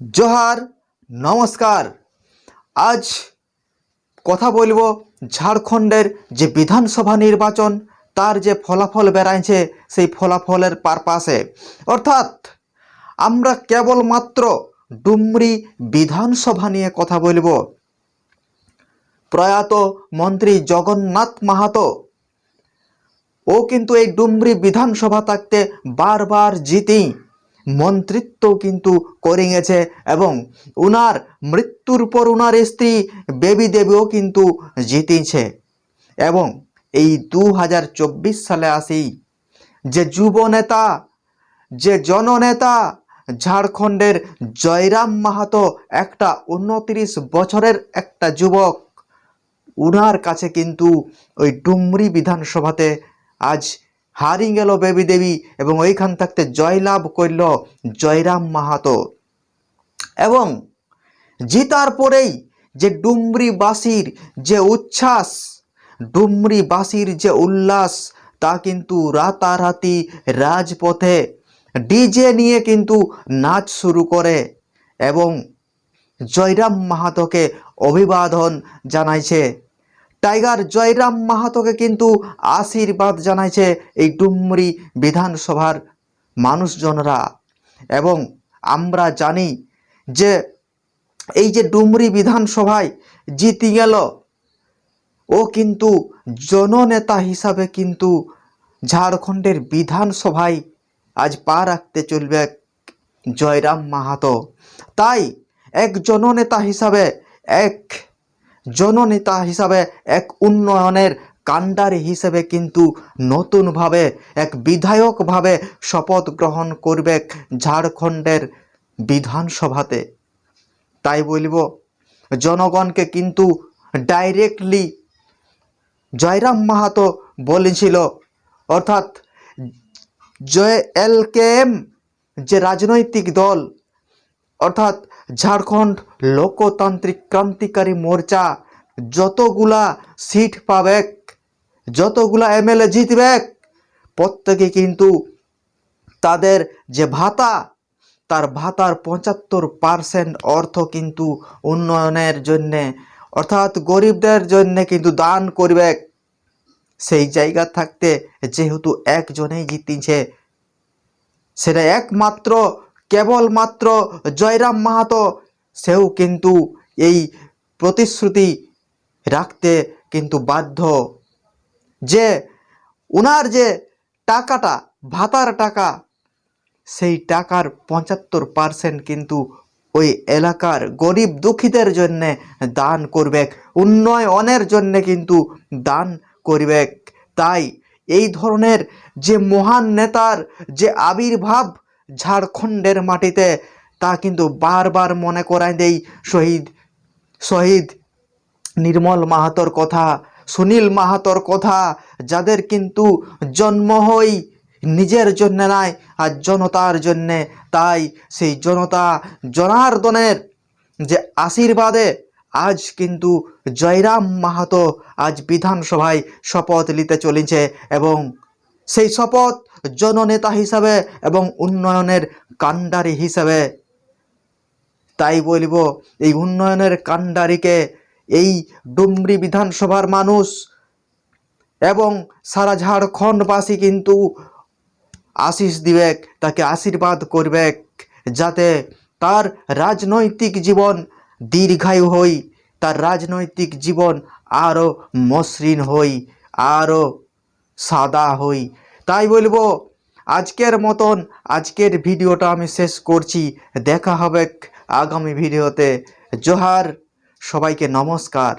জোহার, নমস্কার। আজ কথা বলব ঝাড়খণ্ডের যে বিধানসভা নির্বাচন, তার যে ফলাফল বেড়াইছে, সেই ফলাফলের পারপাসে। অর্থাৎ আমরা কেবলমাত্র ডুমরি বিধানসভা নিয়ে কথা বলব। প্রয়াত মন্ত্রী জগন্নাথ মাহাতো, ও কিন্তু এই ডুমরি বিধানসভা থাকতে বারবার জিতি। মন্ত্রিত্ব কিন্তু করে গেছে এবং উনার মৃত্যুর পর উনার স্ত্রী বেবি দেবীও কিন্তু জিতেছে। এবং এই দু হাজার চব্বিশ সালে আসি যে যুব নেতা যে জননেতা ঝাড়খণ্ডের জয়রাম মাহাতো একটা উনত্রিশ বছরের একটা যুবক, উনার কাছে কিন্তু ওই ডুমরি বিধানসভাতে আজ হারিয়ে গেল বেবি দেবী এবং ওইখান থাকতে জয়লাভ করল জয়রাম মাহাতো। এবং জিতার পরেই যে ডুমরিবাসীর যে উচ্ছ্বাস ডুমরিবাসীর যে উল্লাস, তা কিন্তু রাতারাতি রাজপথে ডিজে নিয়ে কিন্তু নাচ শুরু করে এবং জয়রাম মাহাতোকে অভিবাদন জানাইছে। টাইগার জয়রাম মাহাতোকে কিন্তু আশীর্বাদ জানাইছে এই ডুমরি বিধানসভার মানুষজনরা। এবং আমরা জানি যে এই যে ডুমরি বিধানসভায় জিতে গেল, ও কিন্তু জননেতা হিসাবে কিন্তু ঝাড়খণ্ডের বিধানসভায় আজ পা রাখতে চলবে জয়রাম মাহাতো। তাই এক জননেতা হিসাবে এক জননেতা হিসাবে এক উন্নয়নের কাণ্ডারি হিসেবে কিন্তু নতুনভাবে এক বিধায়কভাবে শপথ গ্রহণ করবে ঝাড়খণ্ডের বিধানসভাতে। তাই বলব, জনগণকে কিন্তু ডাইরেক্টলি জয়রাম মাহাতো বলেছিল, অর্থাৎ জয় এল কে এম যে রাজনৈতিক দল, অর্থাৎ ঝাড়খণ্ড লোকতান্ত্রিক ক্রান্তিকারী মোর্চা যতগুলা সিট পাবে যতগুলা এমএলএ জিতবে প্রত্যেকে কিন্তু তাদের যে ভাতা, তার ভাতার পঁচাত্তর পার্সেন্ট অর্থ কিন্তু উন্নয়নের জন্যে, অর্থাৎ গরিবদের জন্যে কিন্তু দান করবে সেই জায়গা থাকতে যেহেতু একজনেই জিতিছে, সেটা একমাত্র কেবলমাত্র জয়রাম মাহাতো, সেও কিন্তু এই প্রতিশ্রুতি রাখতে কিন্তু বাধ্য। যে উনার যে টাকাটা, ভাতার টাকা, সেই টাকার পঁচাত্তর পার্সেন্ট কিন্তু ওই এলাকার গরিব দুঃখীদের জন্যে দান করবে উন্নয়নের জন্যে কিন্তু দান করবে তাই এই ধরনের যে মহান নেতার যে আবির্ভাব ঝাড়খণ্ডের মাটিতে, তা কিন্তু বারবার মনে করাই দেই শহীদ শহীদ নির্মল মাহাতর কথা, সুনীল মাহাতর কথা, যাদের কিন্তু জন্ম হই নিজের জন্য নয় আর জনতার জন্যে। তাই সেই জনতা জনার্দনের যে আশীর্বাদে আজ কিন্তু জয়রাম মাহাতো আজ বিধানসভায় শপথ নিতে চলেছে এবং সেই শপথ জননেতা হিসাবে এবং উন্নয়নের কাণ্ডারি হিসাবে। তাই বলব, এই উন্নয়নের কাণ্ডারিকে এই ডুমরি বিধানসভার মানুষ এবং সারা ঝাড়খণ্ডবাসী কিন্তু আশিস দিবে তাকে আশীর্বাদ করবেক, যাতে তার রাজনৈতিক জীবন দীর্ঘায়ু হই, তার রাজনৈতিক জীবন আরও মসৃণ হই, আরও সাদা হই। তাই বলব, আজকের মতন আজকের ভিডিওটা আমি শেষ করছি। দেখা হবে আগামী ভিডিওতে। জোহার, সবাইকে নমস্কার।